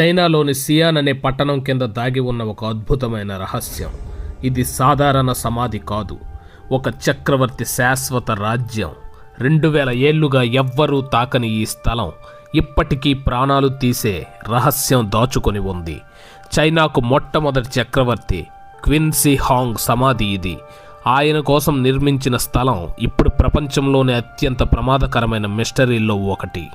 చైనాలోని సియాన్ అనే పట్టణం కింద దాగి ఉన్న ఒక అద్భుతమైన రహస్యం. ఇది సాధారణ సమాధి కాదు. ఒక చక్రవర్తి శాశ్వత రాజ్యం. రెండు వేల ఏళ్ళుగా ఎవ్వరూ తాకని ఈ స్థలం ఇప్పటికీ ప్రాణాలు తీసే రహస్యం దాచుకొని ఉంది. చైనాకు మొట్టమొదటి చక్రవర్తి క్విన్సీ హాంగ్ సమాధి ఇది. ఆయన కోసం నిర్మించిన స్థలం ఇప్పుడు ప్రపంచంలోనే అత్యంత ప్రమాదకరమైన మిస్టరీల్లో ఒకటి.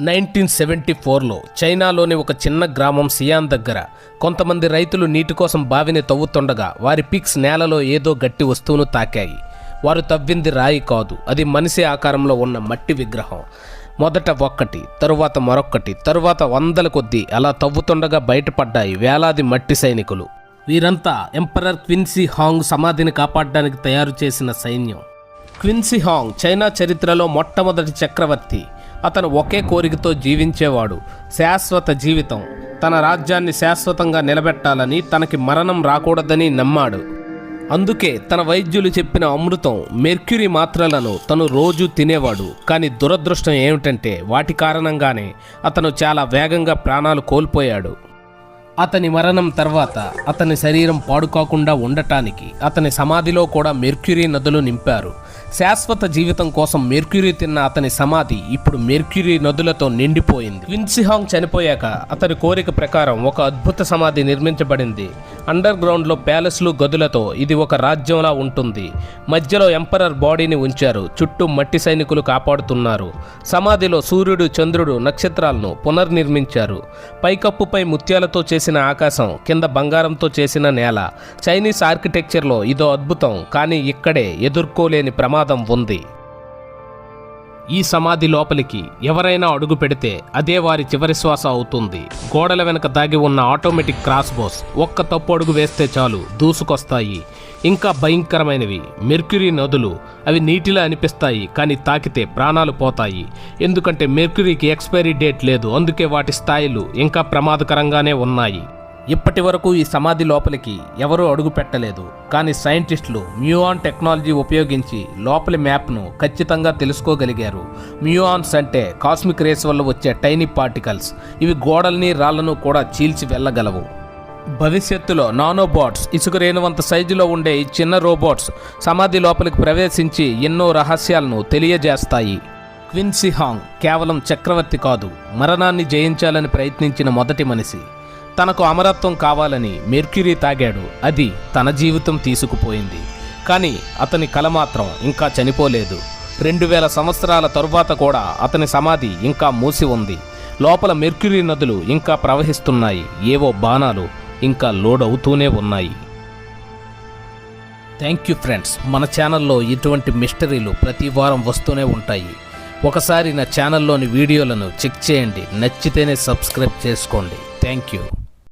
నైన్టీన్ సెవెంటీ ఫోర్లో చైనాలోని ఒక చిన్న గ్రామం సియాన్ దగ్గర కొంతమంది రైతులు నీటి కోసం బావిని తవ్వుతుండగా వారి పిక్స్ నేలలో ఏదో గట్టి వస్తువును తాకాయి. వారు తవ్వింది రాయి కాదు అది మనిషి ఆకారంలో ఉన్న మట్టి విగ్రహం. మొదట ఒక్కటి తరువాత మరొక్కటి తరువాత వందల కొద్దీ అలా తవ్వుతుండగా బయటపడ్డాయి వేలాది మట్టి సైనికులు. వీరంతా ఎంపరర్ క్విన్సీ హాంగ్ సమాధిని కాపాడడానికి తయారు చేసిన సైన్యం. క్విన్సీ హాంగ్ చైనా చరిత్రలో మొట్టమొదటి చక్రవర్తి. అతను ఒకే కోరికతో జీవించేవాడు. శాశ్వత జీవితం. తన రాజ్యాన్ని శాశ్వతంగా నిలబెట్టాలని తనకి మరణం రాకూడదని నమ్మాడు. అందుకే తన వైద్యులు చెప్పిన అమృతం మెర్క్యూరీ మాత్రలను తను రోజు తినేవాడు. కానీ దురదృష్టం ఏమిటంటే వాటి కారణంగానే అతను చాలా వేగంగా ప్రాణాలు కోల్పోయాడు. అతని మరణం తర్వాత అతని శరీరం పాడుకోకుండా ఉండటానికి అతని సమాధిలో కూడా మెర్క్యూరీ నదులు నింపారు. శాశ్వత జీవితం కోసం మెర్క్యూరీ తిన్న అతని సమాధి ఇప్పుడు మెర్క్యూరీ నదులతో నిండిపోయింది. విన్సిహాంగ్ చనిపోయాక అతని కోరిక ప్రకారం ఒక అద్భుత సమాధి నిర్మించబడింది. అండర్ గ్రౌండ్లో ప్యాలెస్లు గదులతో ఇది ఒక రాజ్యంలా ఉంటుంది. మధ్యలో ఎంపరర్ బాడీని ఉంచారు. చుట్టూ మట్టి సైనికులు కాపాడుతున్నారు. సమాధిలో సూర్యుడు చంద్రుడు నక్షత్రాలను పునర్నిర్మించారు. పైకప్పుపై ముత్యాలతో చేసిన ఆకాశం కింద బంగారంతో చేసిన నేల. చైనీస్ ఆర్కిటెక్చర్లో ఇదో అద్భుతం కానీ ఇక్కడే ఎదుర్కోలేని ప్రమాదం ఉంది. ఈ సమాధి లోపలికి ఎవరైనా అడుగు పెడితే అదే వారి చివరి శ్వాస అవుతుంది. గోడల వెనక దాగి ఉన్న ఆటోమేటిక్ క్రాస్ బోస్ ఒక్క తప్పు అడుగు వేస్తే చాలు దూసుకొస్తాయి. ఇంకా భయంకరమైనవి. మెర్క్యూరీ నదులు అవి నీటిలో అనిపిస్తాయి కానీ తాకితే ప్రాణాలు పోతాయి. ఎందుకంటే మెర్క్యూరీకి ఎక్స్పైరీ డేట్ లేదు. అందుకే వాటి స్థాయిలు ఇంకా ప్రమాదకరంగానే ఉన్నాయి. ఇప్పటి వరకు ఈ సమాధి లోపలికి ఎవరూ అడుగు పెట్టలేదు. కానీ సైంటిస్టులు మ్యూఆన్ టెక్నాలజీ ఉపయోగించి లోపలి మ్యాప్ను ఖచ్చితంగా తెలుసుకోగలిగారు. మ్యూఆన్స్ అంటే కాస్మిక్ రేస్ వల్ల వచ్చే టైనీ పార్టికల్స్. ఇవి గోడల్ని రాళ్ళను కూడా చీల్చి వెళ్ళగలవు. భవిష్యత్తులో నానోబాట్స్ ఇసుక రేణువంత సైజులో ఉండే ఈ చిన్న రోబోట్స్ సమాధి లోపలికి ప్రవేశించి ఎన్నో రహస్యాలను తెలియజేస్తాయి. క్విన్సీ హాంగ్ కేవలం చక్రవర్తి కాదు మరణాన్ని జయించాలని ప్రయత్నించిన మొదటి మనిషి. తనకు అమరత్వం కావాలని మెర్క్యూరీ తాగాడు. అది తన జీవితం తీసుకుపోయింది. కానీ అతని కల మాత్రం ఇంకా చనిపోలేదు. రెండు వేల సంవత్సరాల తరువాత కూడా అతని సమాధి ఇంకా మూసి ఉంది. లోపల మెర్క్యూరీ నదులు ఇంకా ప్రవహిస్తున్నాయి. ఏవో బాణాలు ఇంకా లోడ్ అవుతూనే ఉన్నాయి. Thank you friends. మన ఛానల్లో ఇటువంటి మిస్టరీలు ప్రతి వారం వస్తూనే ఉంటాయి. ఒకసారి నా ఛానల్లోని వీడియోలను చెక్ చేయండి. నచ్చితేనే సబ్స్క్రైబ్ చేసుకోండి. Thank you.